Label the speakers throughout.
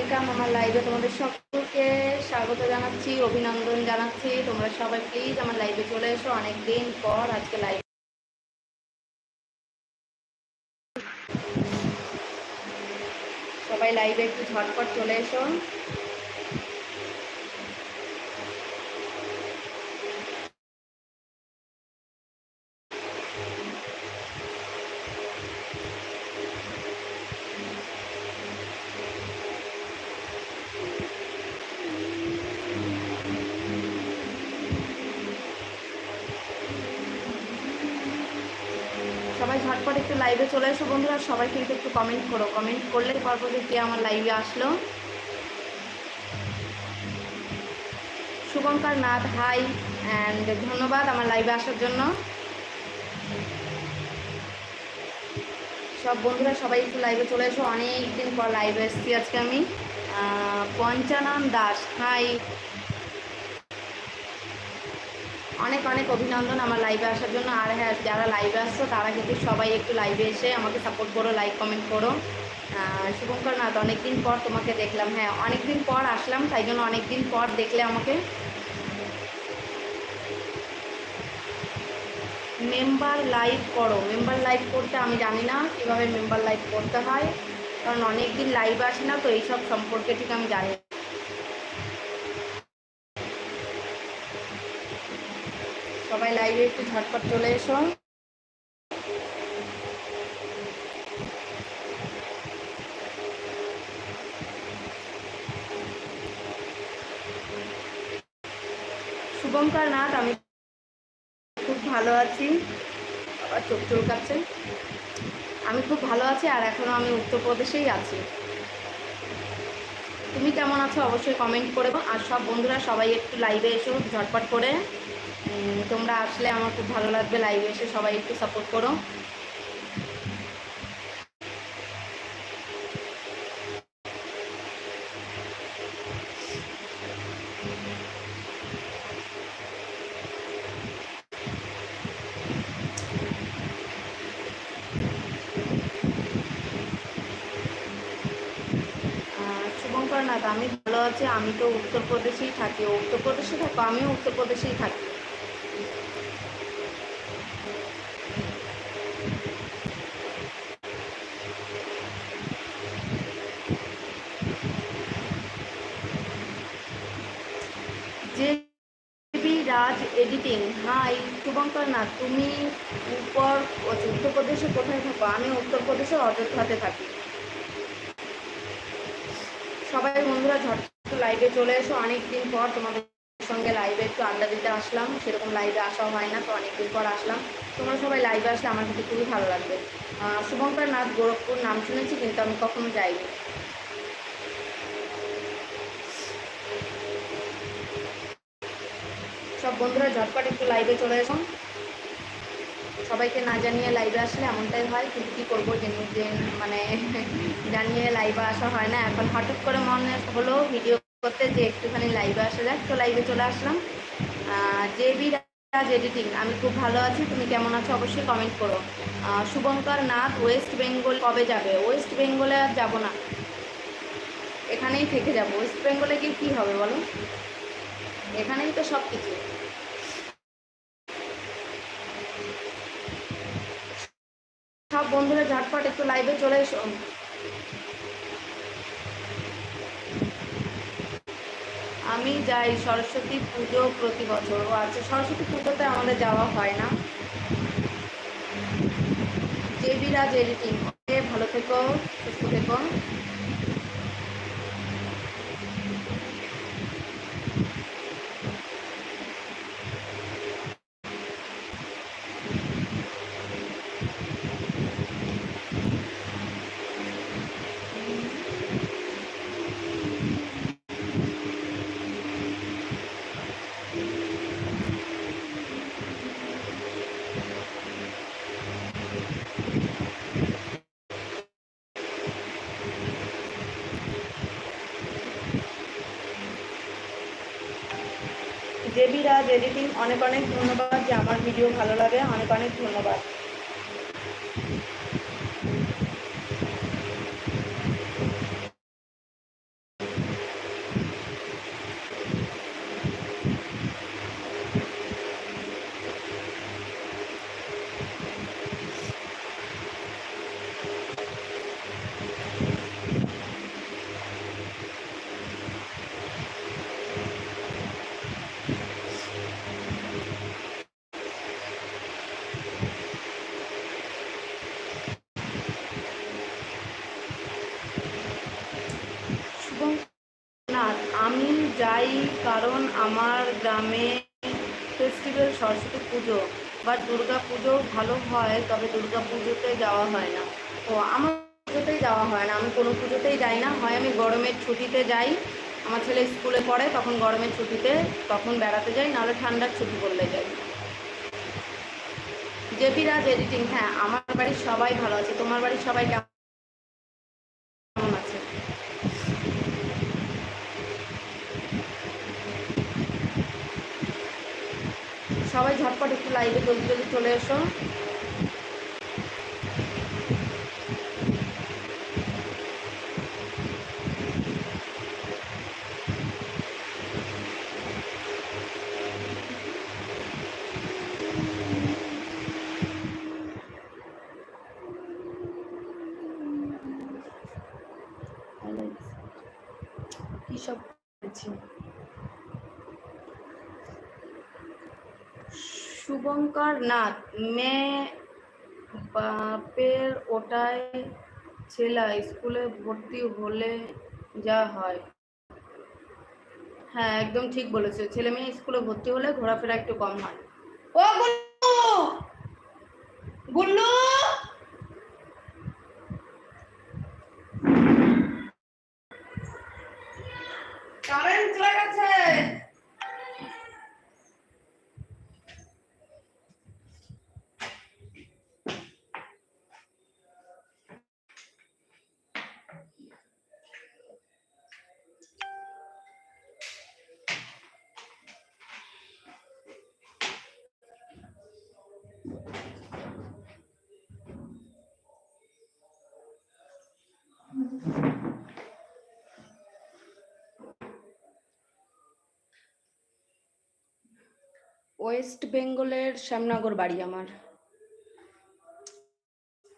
Speaker 1: Welcome আমার লাইভে তোমাদের সকলকে। স্বাগত জানাচ্ছি, অভিনন্দন জানাচ্ছি। তোমরা সবাই প্লিজ আমার লাইভে চলে এসো। অনেক দিন পর আজকে লাইভ সবাই লাইভে একটু ঝটপট চলে এসো। সবাই ঝটপট একটু লাইভে চলে এসো বন্ধুরা, সবাই কিন্তু একটু কমেন্ট করো। কমেন্ট করলে পারব যে কে আমার লাইভে আসলো। শুভঙ্কর নাথ হাই অ্যান্ড ধন্যবাদ আমার লাইভে আসার জন্য। সব বন্ধুরা সবাই একটু লাইভে চলে এসো। অনেক দিন পর লাইভে এসেছি আজকে আমি। পঞ্চানন দাস হাই অনেক অনেক অভিনন্দন আমার লাইভে আসার জন্য। আর হ্যাঁ যারা লাইভে আসছো, তারা কিন্তু সবাই একটু লাইভে এসে আমাকে সাপোর্ট করো লাইক কমেন্ট করো। শুভঙ্কর নাথ, অনেকদিন পর তোমাকে দেখলাম। হ্যাঁ অনেকদিন পর আসলাম, তাই জন্য অনেকদিন পর দেখলে আমাকে। মেম্বার লাইভ করো। মেম্বার লাইভ করতে আমি জানি না কীভাবে মেম্বার লাইভ করতে হয়, কারণ অনেক দিন লাইভ আসে না, তো এইসব সম্পর্কে ঠিক আমি জানি সবাই লাইভে একটু ঝটপট চলে এসো। শুভঙ্কর নাথ, আমি খুব ভালো আছি। আবার চোখ চলকাচ্ছে আমি খুব ভালো আছি আর এখনও আমি উত্তরপ্রদেশেই আছি। তুমি কেমন আছো অবশ্যই কমেন্ট করে আর সব বন্ধুরা সবাই একটু লাইভে এসো ঝটপট করে। তোমরা আসলে আমার খুব ভালো লাগবে লাইভে এসে, সবাই একটু সাপোর্ট করো। আমি ভালো আছি, আমি তো উত্তরপ্রদেশেই থাকি। উত্তরপ্রদেশে থাকো, আমিও উত্তরপ্রদেশেই থাকি রাজ এডিটিং হাই শুভঙ্কর না তুমি উপর উত্তরপ্রদেশে কোথায় থাকো আমি উত্তরপ্রদেশে অযোধ্যাতে থাকি। সবাই বন্ধুরা ঝট লাইভে চলে এসো। অনেকদিন পর তোমাদের সঙ্গে লাইভে একটু আড্ডা দিতে আসলাম। সেরকম লাইভে আসাও হয় না, তো অনেকদিন পর আসলাম। তোমরা সবাই লাইভে আসলে আমার কিন্তু খুবই ভালো লাগবে। শুভঙ্কর নাথ গোরখপুর নাম শুনেছি, কিন্তু আমি কখনো যাইনি। সব বন্ধুরা ঝটপট একটু লাইভে চলে এসো। সবাইকে না জানিয়ে লাইভে আসলে এমনটাই হয় কিন্তু কী করব যে মানে জানিয়ে লাইভে আসা হয় না। এখন হঠাৎ করে মনে হলো ভিডিও করতে যে একটুখানি লাইভে আসা যাক। তো লাইভে চলে আসলাম। যে বি রাজ এডিটিং আমি খুব ভালো আছি। তুমি কেমন আছো অবশ্যই কমেন্ট করো। শুভঙ্কর নাথ ওয়েস্ট বেঙ্গল কবে যাবে? ওয়েস্ট বেঙ্গলে আর যাব না। এখানেই থেকে যাব। ওয়েস্ট বেঙ্গলে গিয়ে কী হবে বলো? এখানেই তো সব কিছু সব বন্ধুরা ঝটপট একটু লাইভে চলে এসো। আমি যাই সরস্বতী পুজো প্রতি বছর। ও আচ্ছা সরস্বতী পুজোতে আমাদের যাওয়া হয় না। জেবিরাজ এডিটিং। ভালো থেকো, সুস্থ থেকো জেবি রাজ এডিটিং অনেক অনেক ধন্যবাদ যে আমার ভিডিও ভালো লাগে। অনেক অনেক ধন্যবাদ কারণ আমার গ্রামে ফেস্টিভ্যাল সরস্বতী পুজো বা দুর্গা পুজো ভালো হয়, তবে দুর্গা পুজোতে যাওয়া হয় না। ও আমার পুজোতেই যাওয়া হয় না। আমি কোনো পুজোতেই যাই না। হয় আমি গরমের ছুটিতে যাই। আমার ছেলে স্কুলে পড়ে, তখন গরমের ছুটিতে তখন বেড়াতে যাই, নাহলে ঠান্ডার ছুটি পড়লে যাই। জেপি রাজ এডিটিং হ্যাঁ আমার বাড়ির সবাই ভালো আছে। তোমার বাড়ির সবাই কেমন আছে সবাই ঝটপট একটু লাইভে জলদি জলদি চলে এসো কি সব করেছি শুভঙ্কর নাত মেয়ে বাপের ওটাই ছেলা, স্কুলে ভর্তি হলে যা হয়। হ্যাঁ একদম ঠিক বলেছে। ছেলে মেয়ে স্কুলে ভর্তি হলে ঘোরাফেরা একটু কম হয়। ও গুল্লু! গুল্লু কারেন্ট চলে গেছে ওয়েস্ট বেঙ্গলের শ্যামনগর বাড়ি আমার।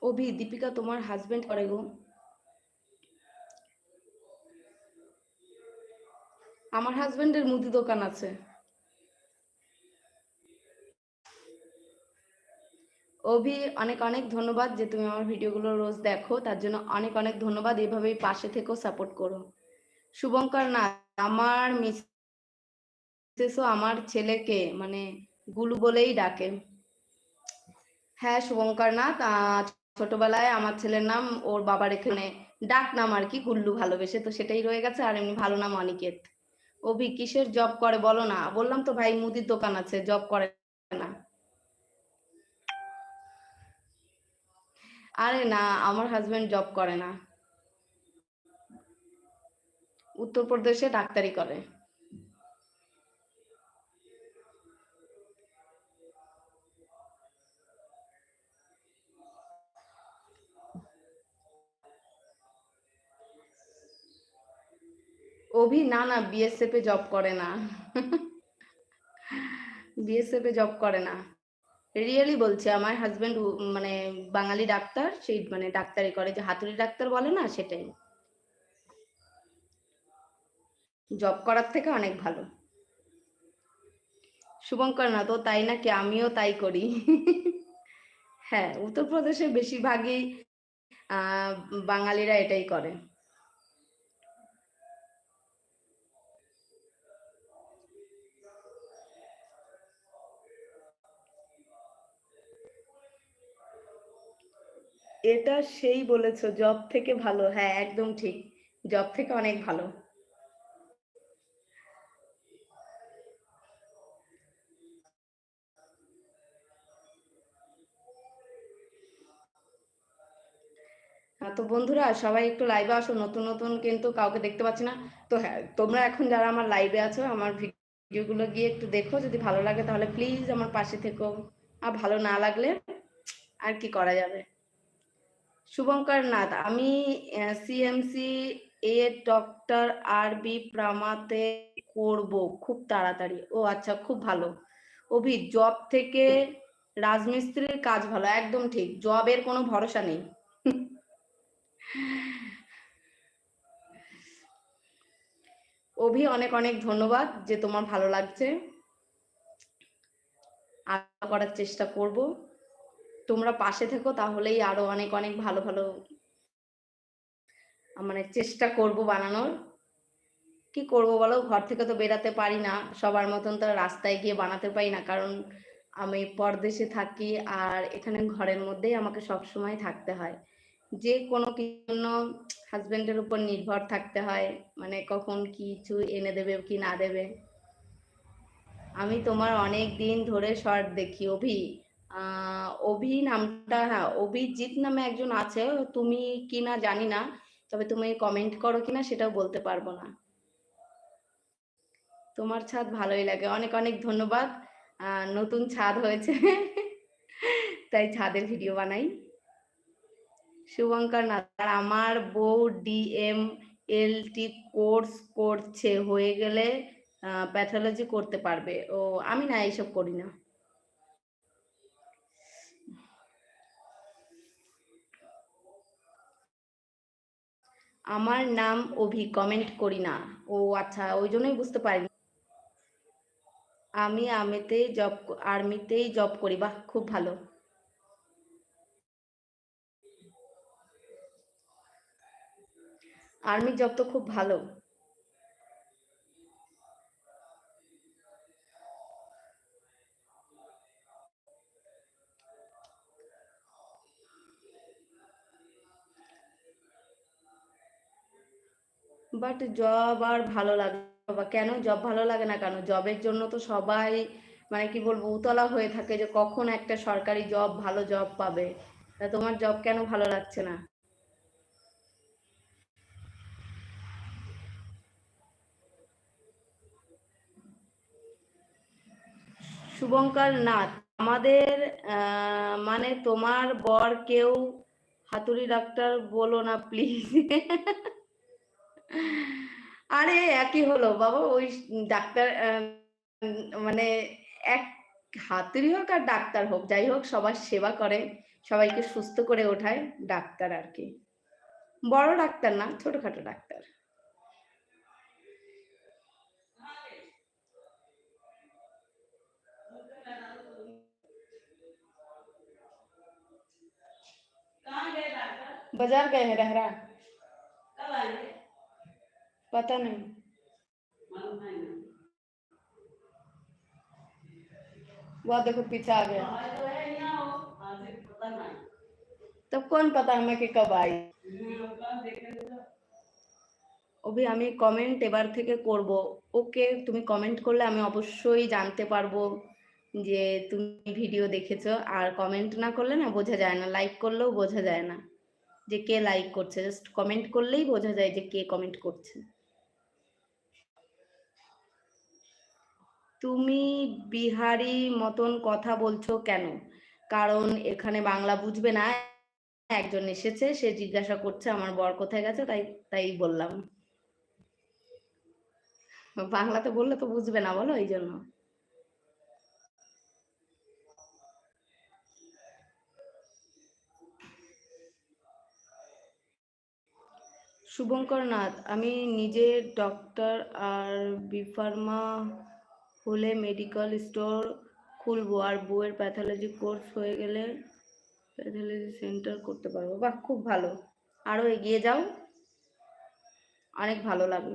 Speaker 1: অভি, দীপিকা, তোমার হাজবেন্ড করে গো আমার হাজবেন্ডের মুদি দোকান আছে। অভি, অনেক অনেক ধন্যবাদ যে তুমি আমার ভিডিওগুলো রোজ দেখো। তার জন্য অনেক অনেক ধন্যবাদ। এভাবেই পাশে থেকেও সাপোর্ট করো। শুভঙ্কর, না, আমার মিসেসও আমার ছেলেকে মানে গুলু বলেই ডাকে। হ্যাঁ শুভঙ্কর নাথ ছোটবেলায় আমার ছেলের নাম ওর বাবার এখানে ডাক নাম আর কি, গুল্লু ভালোবেসে। তো সেটাই রয়ে গেছে। আর এমনি ভালো নাম অনিকেত। অভি, কিসের জব করে বলো না? বললাম তো ভাই মুদির দোকান আছে জব করে না আরে না, আমার হাজবেন্ড জব করে না। উত্তরপ্রদেশে ডাক্তারি করে। অভি, না না বিএসএফ এ জব করে না। বিএসএফ এ জব করে না। রিয়েলি বলছি, আমার হাজবেন্ড মানে বাঙালি ডাক্তার, সেই মানে ডাক্তারি করে, যে হাতুড়ি ডাক্তার বলে না, সেটাই। জব করার থেকে অনেক ভালো। শুভঙ্কর না তো, তাই নাকি আমিও তাই করি? হ্যাঁ উত্তরপ্রদেশে বেশিরভাগই বাঙালিরা এটাই করে। এটা সেই বলেছ জব থেকে ভালো। হ্যাঁ একদম ঠিক। জব থেকে অনেক ভালো। তো বন্ধুরা, সবাই একটু লাইভে আসো। নতুন নতুন কিন্তু কাউকে দেখতে পাচ্ছি না। তো হ্যাঁ তোমরা এখন যারা আমার লাইভে আছো, আমার ভিডিওগুলো গিয়ে একটু দেখো। যদি ভালো লাগে, তাহলে প্লিজ আমার পাশে থেকো। আর ভালো না লাগলে আর কি করা যাবে? শুভঙ্কর নাথ, আমি সিএমসি এ ডক্টর আর বি প্রামাতে করব, খুব তাড়াতাড়ি। ও আচ্ছা খুব ভালো। অভি জব থেকে রাজমিস্ত্রির কাজ ভালো, একদম ঠিক জবের কোনো ভরসা নেই। অভি, অনেক অনেক ধন্যবাদ যে তোমার ভালো লাগছে। আশা করার চেষ্টা করব। তোমরা পাশে থেকো, তাহলেই আরও অনেক অনেক ভালো ভালো মানে চেষ্টা করব বানানোর। কি করব বলো? ঘর থেকে তো বেরাতে পারি না। সবার মতন তো রাস্তায় গিয়ে বানাতে পারি না। কারণ আমি পরদেশে থাকি আর এখানে ঘরের মধ্যেই আমাকে সব সময় থাকতে হয়। যে কোনো জন্য হাজবেন্ডের উপর নির্ভর থাকতে হয়। মানে কখন কিছু এনে দেবে কি না দেবে। আমি তোমার অনেক দিন ধরে শর্ট দেখি, অভি। অভি নামটা হ্যাঁ অভিজিৎ নামে একজন আছে, তুমি কি না জানি না, তবে তুমি কমেন্ট করো কিনা সেটাও বলতে পারব না। তোমার ছাদ ভালোই লাগে, অনেক অনেক ধন্যবাদ। নতুন ছাদ হয়েছে, তাই ছাদের ভিডিও বানাই। শুভঙ্কর আর আমার বউ ডিএম এলটি কোর্স করছে, হয়ে গেলে প্যাথোলজি করতে পারবে। ও, আমি না এইসব করি না। আমার নাম অভি কমেন্ট করি না। ও আচ্ছা ওই জন্যই বুঝতে পারিনি। আমি আমিতেই জব আর্মিতেই জব করি, বাহ, খুব ভালো। আর্মি জব তো খুব ভালো। বাট জব আর ভালো লাগে বা কেন জব ভালো লাগে না কেন? জবের জন্য তো সবাই মানে কি বলব, উতলা হয়ে থাকে যে কখন একটা সরকারি জব ভালো জব পাবে। তা তোমার জব কেন ভালো লাগছে না? শুভঙ্কর নাথ, আমাদের মানে তোমার বর কেউ হাতুড়ি ডাক্তার বলো না প্লিজ আরে একই হলো বাবা ওই ডাক্তার আহ, মানে এক হাতুড়ি হোক আর ডাক্তার হোক যাই হোক সবার সেবা করে সবাইকে সুস্থ করে ওঠায় ডাক্তার আর কি বড় ডাক্তার না ছোটখাটো ডাক্তার बाजार गए हैं रहरा पता नहीं वो देखो पीछे आ गया तब कौन पता हमें कि कब आई অভি আমি কমেন্ট এবার থেকে করব ওকে তুমি কমেন্ট করলে আমি অবশ্যই জানতে পারবো যে তুমি ভিডিও দেখেছো আর কমেন্ট না করলে না বোঝা যায় না লাইক করলেও বোঝা যায় না যে কে লাইক করছে জাস্ট কমেন্ট করলেই বোঝা যায় যে কে কমেন্ট করছে তুমি বিহারি মতন কথা বলছো কেন? কারণ এখানে বাংলা বুঝবে না। একজন এসেছে, সে জিজ্ঞাসা করছে, আমার বর কোথায় গেছে? তাই তাই বললাম। বাংলাতে বললে তো বুঝবে না বলো, এই জন্য। শুভঙ্কর নাথ আমি নিজে ডক্টর আর বিফার্মা হলে মেডিকেল স্টোর খুলবো আর বউয়ের প্যাথোলজি কোর্স হয়ে গেলে প্যাথোলজি সেন্টার করতে পারব। বাহ, খুব ভালো। আরও এগিয়ে যাও। অনেক ভালো লাগল।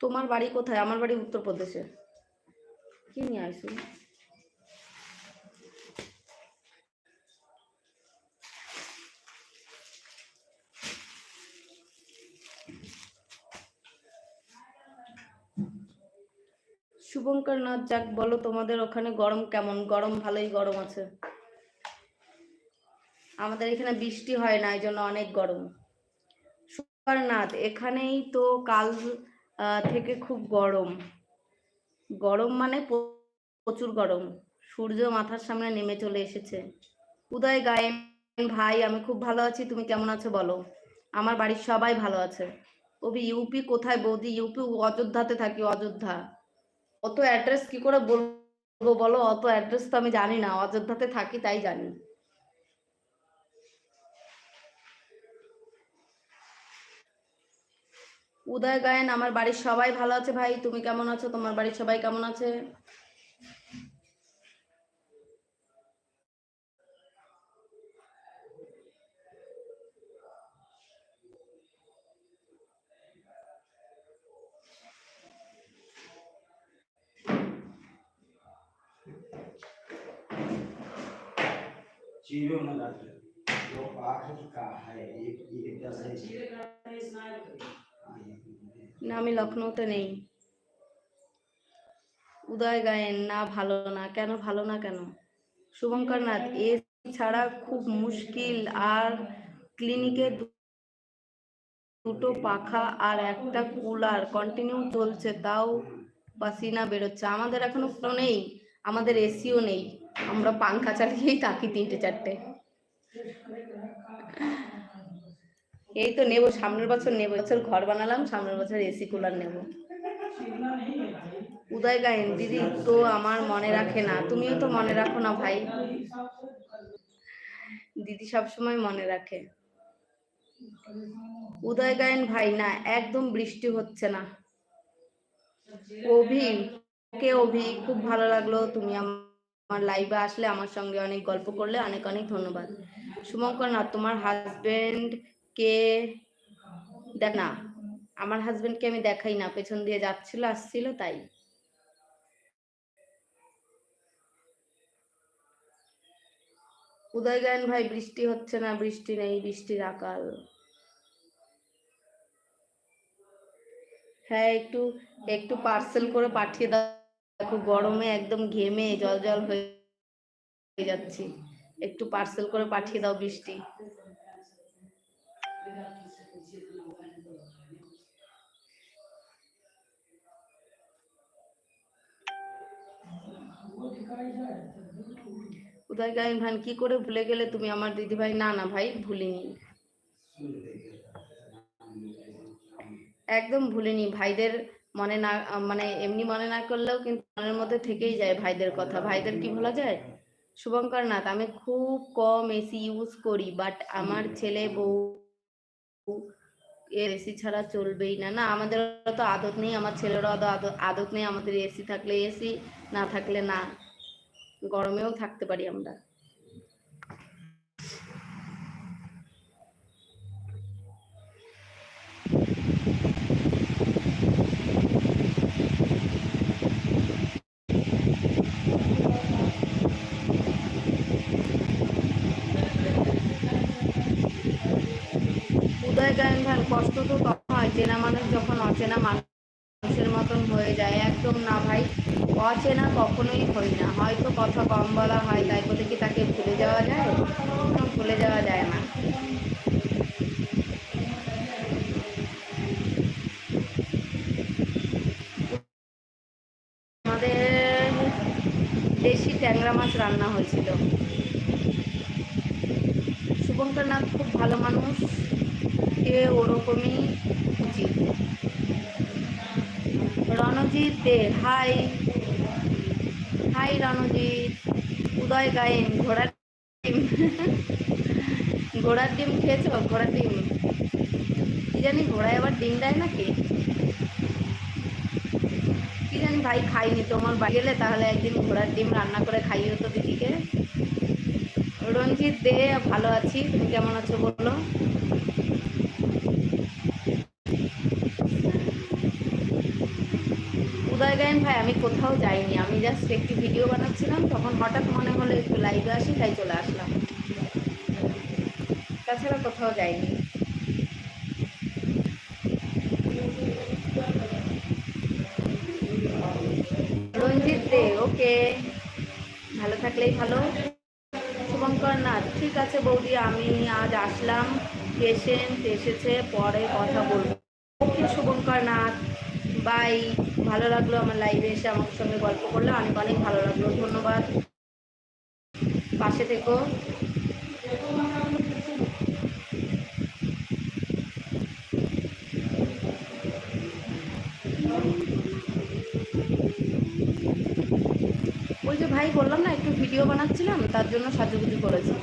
Speaker 1: তোমার বাড়ি কোথায়? আমার বাড়ি উত্তরপ্রদেশে। কি নিয়ে আইসি? শুভঙ্কর নাথ যাক বলো তোমাদের ওখানে গরম কেমন? গরম ভালোই গরম আছে। আমাদের এখানে বৃষ্টি হয় না এই জন্য অনেক গরম। শুভঙ্কর নাথ এখানেই তো কাল থেকে খুব গরম। গরম মানে প্রচুর গরম। সূর্য মাথার সামনে নেমে চলে এসেছে। উদয় গায়েন ভাই, আমি খুব ভালো আছি, তুমি কেমন আছো বলো? আমার বাড়ির সবাই ভালো আছে। ওবি ইউপি কোথায় বৌদি? ইউপি অযোধ্যাতে থাকি, অযোধ্যা। অত অ্যাড্রেস কি করে বলব বলো? অত অ্যাড্রেস তো আমি জানি না। অযোধ্যাতে থাকি, তাই জানি। উদয় গায়েন আমার বাড়ির সবাই ভালো আছে ভাই তুমি কেমন আছো তোমার বাড়ির সবাই কেমন আছে
Speaker 2: चीरों में लाते वो आखिर का है एक एक जैसे हाँ, ये-
Speaker 1: না, আমি লখনৌতে নেই। উদয় গায়েন না ভালো না, কেন ভালো না কেন? শুভঙ্কর নাথ, এ ছাড়া খুব মুশকিল, আর ক্লিনিকে দুটো পাখা আর একটা কুলার। কন্টিনিউ চলছে, তাও পাসিনা বেরোচ্ছে। আমাদের এখনও কোনো নেই, আমাদের এসিও নেই। আমরা পাংখা চালিয়েই থাকি তিনটে, চারটে। এই তো নেব, সামনের বছর নেব। বছর ঘর বানালাম, সামনের বছর এসি কুলার নেব। উদয় গায়েন, দিদি তো আমার মনে রাখে না। তুমিও তো মনে রাখো না ভাই। দিদি সবসময় মনে রাখে। উদয় গায়েন ভাই, না, একদম বৃষ্টি হচ্ছে না। অভি কে অভি, খুব ভালো লাগল। তুমি আমার লাইভে আসলে, আমার সঙ্গে অনেক গল্প করলে। অনেক অনেক ধন্যবাদ। শুভঙ্কর না, তোমার হাজবেন্ড কে দেখ না, আমার হাজবেন্ডকে আমি দেখাই না, পেছন দিয়ে যাচ্ছিল, আসছিল, তাই। উদয় গায়ন ভাই, বৃষ্টি হচ্ছে না, বৃষ্টি নেই, বৃষ্টির আকাল। হ্যাঁ একটু একটু পার্সেল করে পাঠিয়ে দাও। গরমে একদম ঘেমে, জল জল হয়ে যাচ্ছি। একটু পার্সেল করে পাঠিয়ে দাও বৃষ্টি। উদয় গাইন, ভান, কি করে ভুলে গেলে তুমি আমার দিদি ভাই না না ভাই, ভুলিনি। একদম ভুলিনি। ভাইদের মনে না মানে এমনি মনে না করলেও কিন্তু মনের মধ্যে থেকেই যায় ভাইদের কথা। ভাইদের কি ভোলা যায়? শুভঙ্কর নাথ, আমি খুব কম এসি ইউজ করি, বাট আমার ছেলে বউ এর এসি ছাড়া চলবেই না। না আমাদের তো আদত নেই, আমার ছেলেরও আদত নেই, আমাদের এসি থাকলে এসি, না থাকলে না। গরমেও থাকতে পারি আমরা উদয় গায়ন ভান কষ্ট তো তখন হয় চেনা মানুষ যখন অচেনা মানুষের মতন হয়ে যায় একদম না ভাই অচেনা কখনোই হই না হয়তো কথা কম বলা হয় তাই বলে কি তাকে ভুলে যাওয়া যায় না, ভুলে যাওয়া যায় না আমাদের দেশি ট্যাংরা মাছ রান্না হয়েছিল। শুভঙ্কর নাথ খুব ভালো মানুষ। এ ওরকমই উচিত রণজিৎ দে, হাই। হাই রণজিৎ, উদয় গায়েন, ঘোড়ার ডিম। ঘোড়ার ডিম খেয়েছো? ঘোড়ার ডিম। কি জানি, ঘোড়ায় আবার ডিম দেয় নাকি কি জানি ভাই খাইনি। তোমার বাড়ি গেলে তাহলে একদিন ঘোড়ার ডিম রান্না করে খাইও তো দিদিকে। রঞ্জিত দে, ভালো আছি। তুমি কেমন আছো বলো? উদয় গায়ন ভাই, আমি কোথাও যাইনি। আমি জাস্ট একটি ভিডিও বানাচ্ছিলাম, তখন হঠাৎ মনে হলো একটু লাইভে আসি, তাই চলে আসলাম। তাছাড়া কোথাও যাইনি রঞ্জিত দে ভালো থাকলেই ভালো। শুভঙ্কর নাথ ঠিক আছে বৌদি, আমি আজ আসলাম। পেশেন্ট এসেছে, পরে কথা বলব। Okay Shubhankar Nath bye. ভালো লাগল আমার লাইভে এসে আমার সঙ্গে গল্প করল। অনেক অনেক ভালো লাগল। ধন্যবাদ। পাশে থেকো যে ভাই বললাম না একটু ভিডিও বানাচ্ছিলাম, তার জন্য সাজুগুজু করেছি।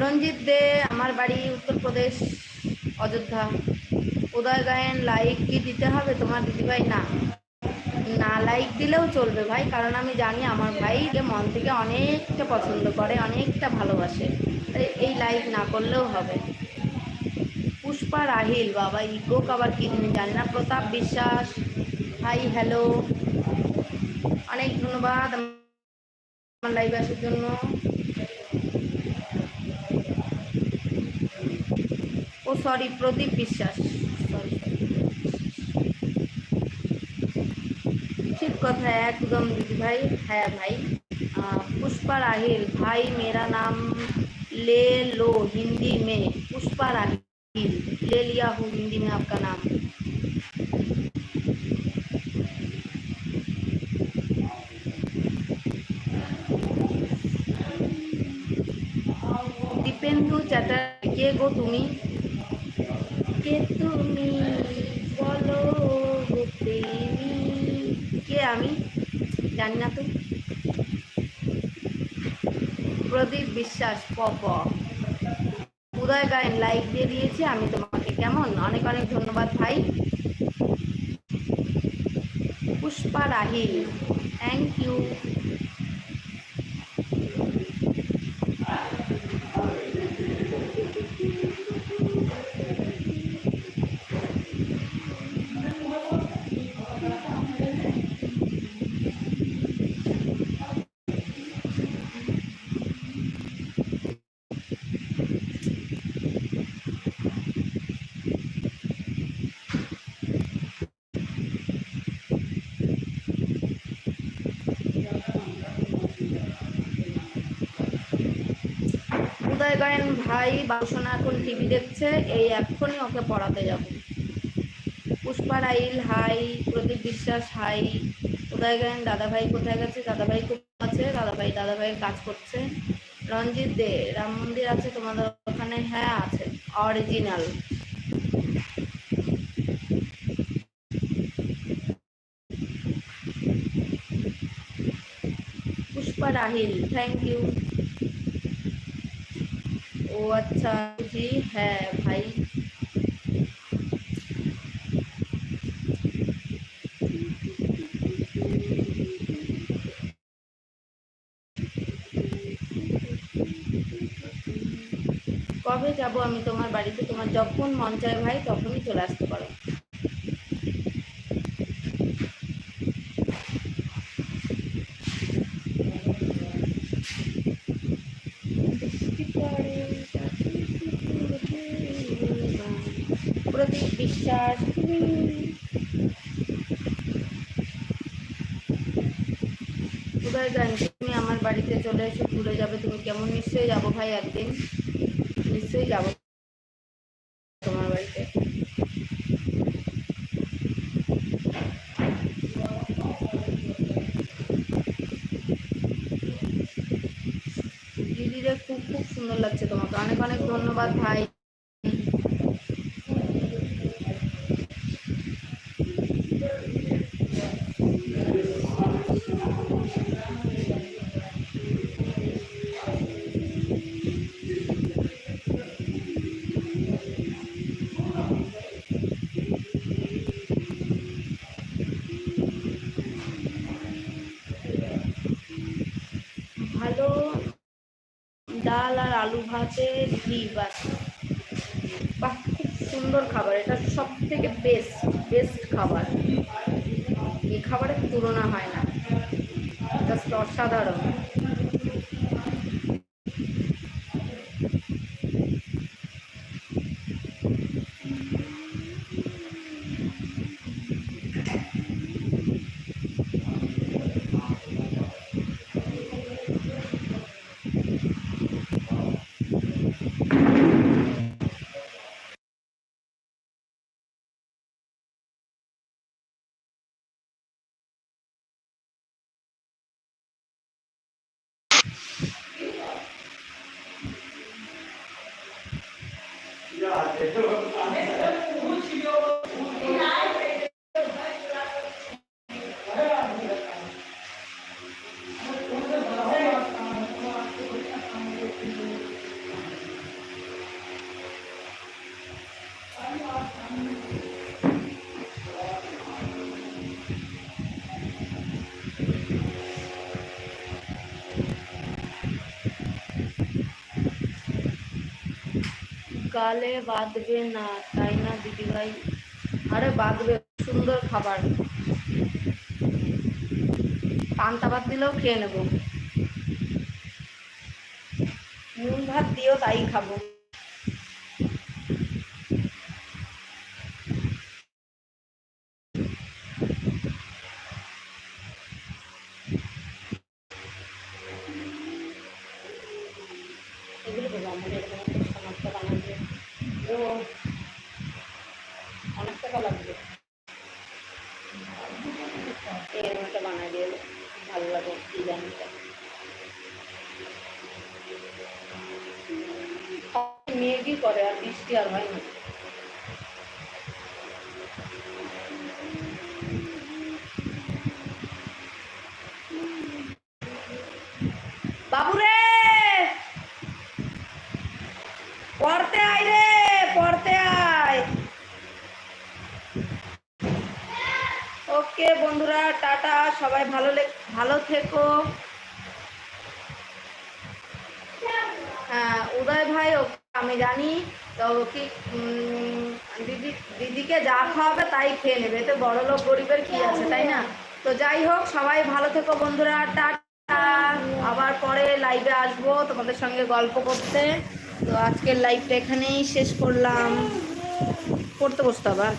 Speaker 1: রঞ্জিত দে, আমার বাড়ি উত্তরপ্রদেশ অযোধ্যা। উদয় গায়েন লাইক কি দিতে হবে তোমার দিদিভাই? না। না লাইক দিলেও চলবে ভাই, কারণ আমি জানি আমার ভাই যে মন থেকে অনেকটা পছন্দ করে, অনেকটা ভালোবাসে। এই লাইক না করলেও হবে। পুষ্পা রাহিল, বাবা ইগোক আবার কি জানি না, প্রতাপ বিশ্বাস। হাই হ্যালো অনেক ধন্যবাদ আমার লাইভে আসার জন্য ও সরি প্রদীপ বিশ্বাস সরি ঠিক কথা একদম দিদি ভাই হ্যাঁ ভাই আহ, पुष्पा राहिल भाई मेरा नाम ले लो हिंदी में पुष्पा राहिल ले लिया हूँ हिंदी में आपका नाम দীপেন্দু চ্যাটার্জি কে গো তুমি? কে তুমি? বলো কে আমি? জানি না তো। প্রদীপ বিশ্বাস পপ উদয় গায়েন লাইক দিয়ে দিয়েছি আমি তোমাকে কেমন? অনেক অনেক ধন্যবাদ ভাই। পুষ্পা রাহিল থ্যাংক ইউ উদয় গায়েন ভাই বাসনা এখন টিভি দেখছে, এই এক্ষুনি ওকে পড়াতে যাব। পুষ্পা রাইল, হাই, প্রদীপ বিশ্বাস, হাই কোথায় গেলেন দাদা ভাই কোথায় গেছে দাদা ভাই খুব আছে দাদা ভাই দাদা ভাইয়ের কাজ করছে। রঞ্জিত দে, রাম মন্দির আছে তোমাদের ওখানে? হ্যাঁ আছে original Pushpa Rahil thank you ও আচ্ছা জি হ্যাঁ ভাই। কবে যাব আমি তোমার বাড়িতে? তোমার যখন মন চায় ভাই, তখনই চলে আসতে পারো প্রদীপ বিশ্বাস উদয় গান তুমি আমার বাড়িতে চলে এসে ঘুরে যাবে, তুমি কেমন? নিশ্চয়ই যাব ভাই একদিন। নিশ্চয়ই যাব তোমার বাড়িতে। দিদিরে খুব খুব সুন্দর লাগছে তোমাকে। অনেক অনেক ধন্যবাদ ভাই। গালে বাঁধবে না, তাই না দিদিভাই আরে বাঁধবে, সুন্দর খাবার। পান্তা ভাত দিলেও খেয়ে নেব। নুন ভাত দিয়েও তাই খাব এগুলো দেবো আমাদের এরকম একটা সমস্যা বানাবে ও অনেক টাকা লাগবে এরকম একটা বানাই দিয়ে ভালো লাগে ডিজাইনটা মেঘই করে আর বৃষ্টি আর হয় না বাবুরে পড়তে আয় রে পড়তে আয় ওকে বন্ধুরা টাটা সবাই ভালো লে- ভালো থেকো হ্যাঁ উদয় ভাই ওকে আমি জানি তো কি উম, দিদি দিদিকে যা খাওয়াবে তাই খেয়ে নেবে তো বড় লোক গরিবের কি আছে, তাই না? তো যাই হোক, সবাই ভালো থেকো বন্ধুরা, টাটা। আবার পরে লাইভে আসব তোমাদের সঙ্গে গল্প করতে। তো আজকের লাইভটা এখানেই শেষ করলাম। পড়তে বসতে কি।